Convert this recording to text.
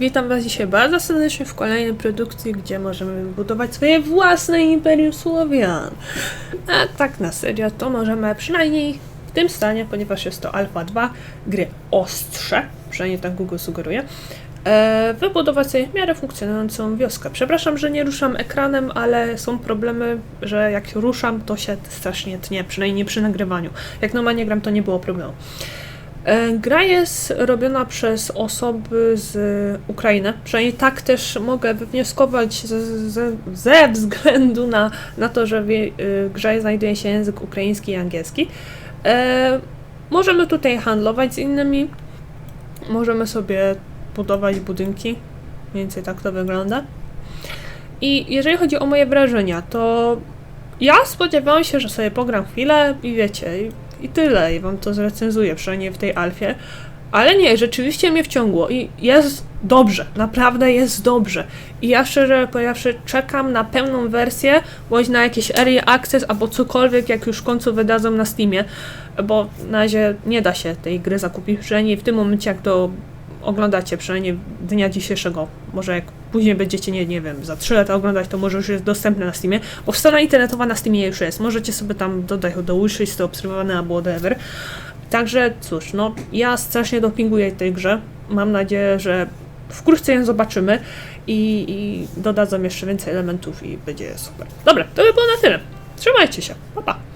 Witam Was dzisiaj bardzo serdecznie w kolejnej produkcji, gdzie możemy budować swoje własne Imperium Słowian. A tak na serio, to możemy przynajmniej w tym stanie, ponieważ jest to Alpha 2 gry ostrze, przynajmniej tak Google sugeruje, e, wybudować sobie w miarę funkcjonującą wioskę. Przepraszam, że nie ruszam ekranem, ale są problemy, że jak ruszam, to się strasznie tnie, przynajmniej przy nagrywaniu. Jak normalnie gram, to nie było problemu. E, Gra jest robiona przez osoby z Ukrainy. Przynajmniej tak też mogę wywnioskować ze, ze, ze względu na, na to, że w y, grze znajduje się język ukraiński i angielski. E, możemy tutaj handlować z innymi. Możemy sobie budować budynki. Mniej więcej tak to wygląda. I jeżeli chodzi o moje wrażenia, to ja spodziewałam się, że sobie pogram chwilę i wiecie, i, tyle, i wam to zrecenzuję, przynajmniej w tej alfie. Ale nie, rzeczywiście mnie wciągło i jest dobrze, naprawdę jest dobrze. I ja szczerze powiedziawszy czekam na pełną wersję, bądź na jakiś early access albo cokolwiek, jak już w końcu wydadzą na Steamie, bo na razie nie da się tej gry zakupić, przynajmniej w tym momencie, jak to oglądacie, przynajmniej dnia dzisiejszego. Może jak później będziecie, nie, nie wiem, za 3 lata oglądać, to może już jest dostępne na Steamie, bo strona internetowa na Steamie już jest. Możecie sobie tam dodać do wishlist, obserwowane albo whatever. Także cóż, no ja strasznie dopinguję tej grze. Mam nadzieję, że wkrótce ją zobaczymy i, i dodadzą jeszcze więcej elementów i będzie super. Dobra, to by było na tyle. Trzymajcie się. Pa, pa.